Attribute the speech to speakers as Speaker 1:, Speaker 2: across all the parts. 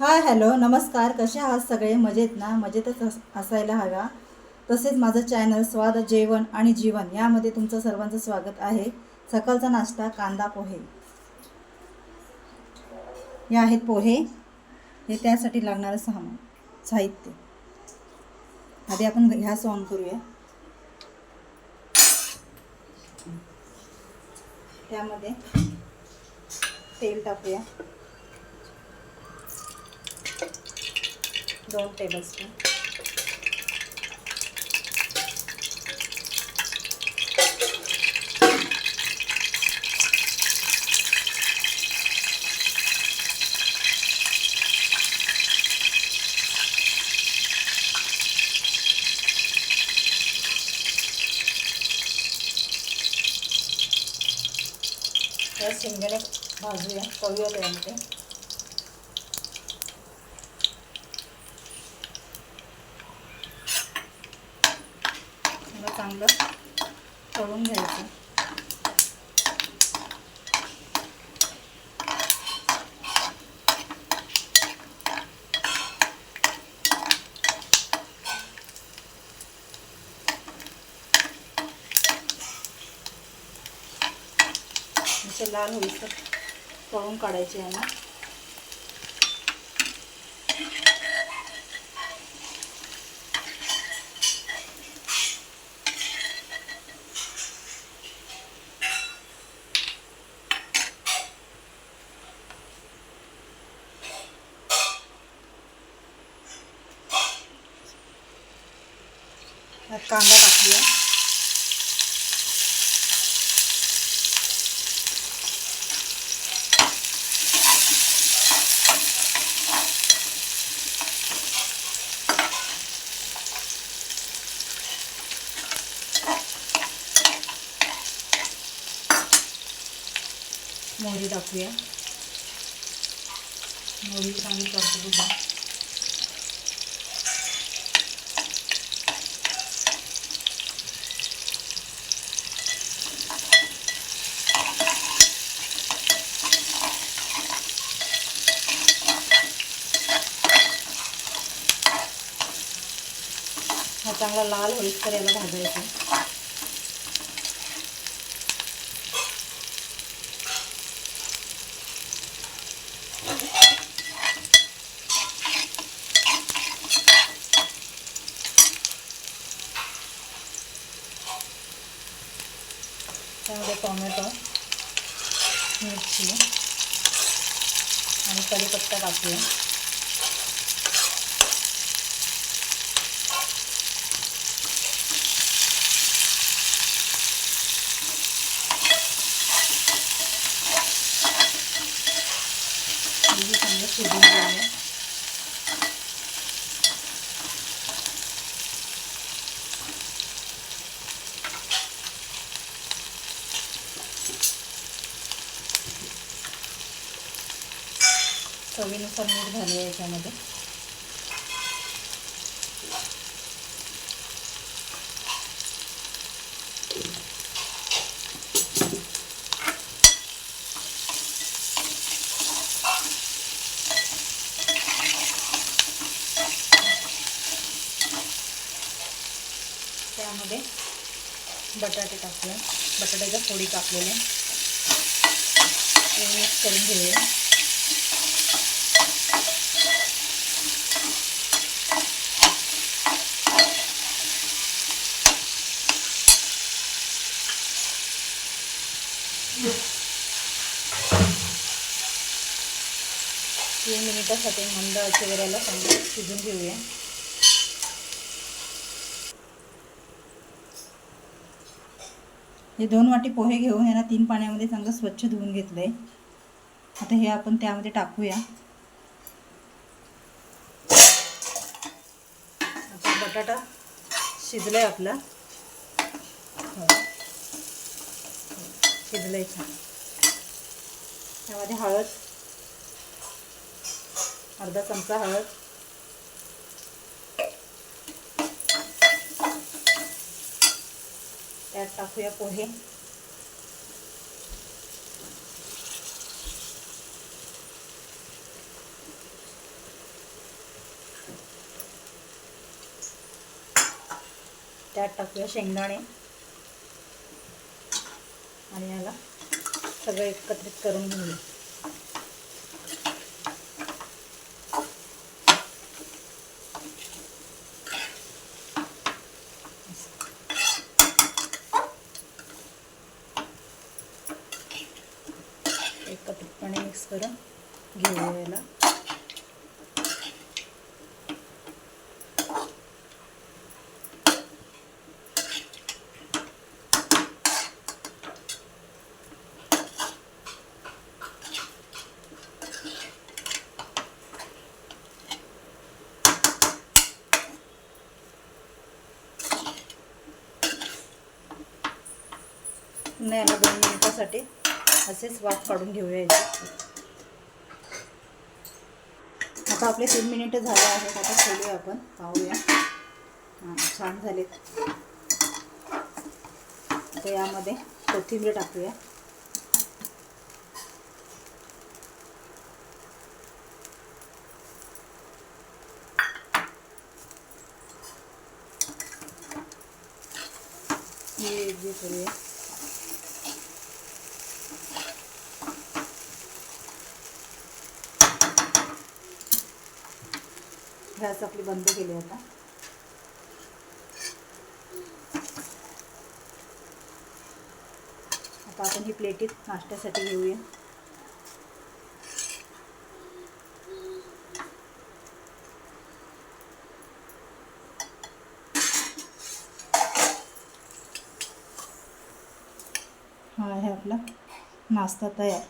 Speaker 1: Hi hello नमस्कार. कसे आहात सगळे? मजेत ना? मजेतच असायला हव्या. तसेच माझं चॅनल स्वाद जेवण आणि जीवन यामध्ये तुमचं सर्वांचं स्वागत आहे. सकाळचा नाश्ता कांदा पोहे. हे आहेत पोहे. हे त्यासाठी लागणारं सामान साहित्य. आधी आपण गॅस ऑन करूया. त्यामध्ये तेल टाकूया. दोन टेबलस्पून या शेंगदाणे भाजूया करूया त्यामध्ये चांगलं तळून घ्यायचं. असे लाल होईस तळून काढायचे आहे ना यात कांदा टाकूया मोहरी टाकूया मोहरी चांगली करतो तुझा हा चांगला लाल होईस्तर याला भाजायचा. त्यामध्ये टोमॅटो मिरची आणि कढीपत्ता टाकूया हे चांगलं शिजून घेऊया चवीनुसार मीठ घालूया याच्यामध्ये. त्यामध्ये बटाटे टाकूया बटाट्याच्या फोडी कापलेल्या मिक्स करून घेऊया. तीन मिनिटासाठी मंद आचेवराला चांगलं शिजून घेऊया. हे दोन वाटी पोहे घेऊन यांना तीन पाण्यामध्ये चांगलं स्वच्छ धुवून घेतलं आहे आता हे आपण त्यामध्ये टाकूया. बटाटा शिजलाय आपला. शिजलाय शिजलंय छान. त्यामध्ये हळद अर्धा चमचा हळद. त्यात टाकूया पोहे. त्यात टाकूया शेंगदाणे. आणि याला सगळं एकत्रित करून घेऊया. एकत्रितपणे मिक्स करून घेऊया याला. पुन्हा याला दोन मिनिटासाठी. असेच वाफ काढून घेऊया याची आता आपले तीन मिनिटं झाले आहेत आता खोलूया आपण पाहूया. हां छान झालेत. आता यामध्ये कोथिंबीर टाकूया. ही करूया गॅस आपली बंद केली आता. आता आपण ही प्लेटीत नाश्त्यासाठी घेऊया. हा आहे आपला नाश्ता तयार.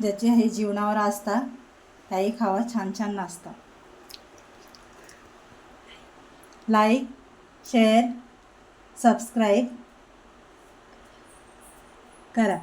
Speaker 1: ज्याची हे जीवनावर आस्था त्याही खावा छान छान नाश्ता. लाईक शेअर सबस्क्राईब करा.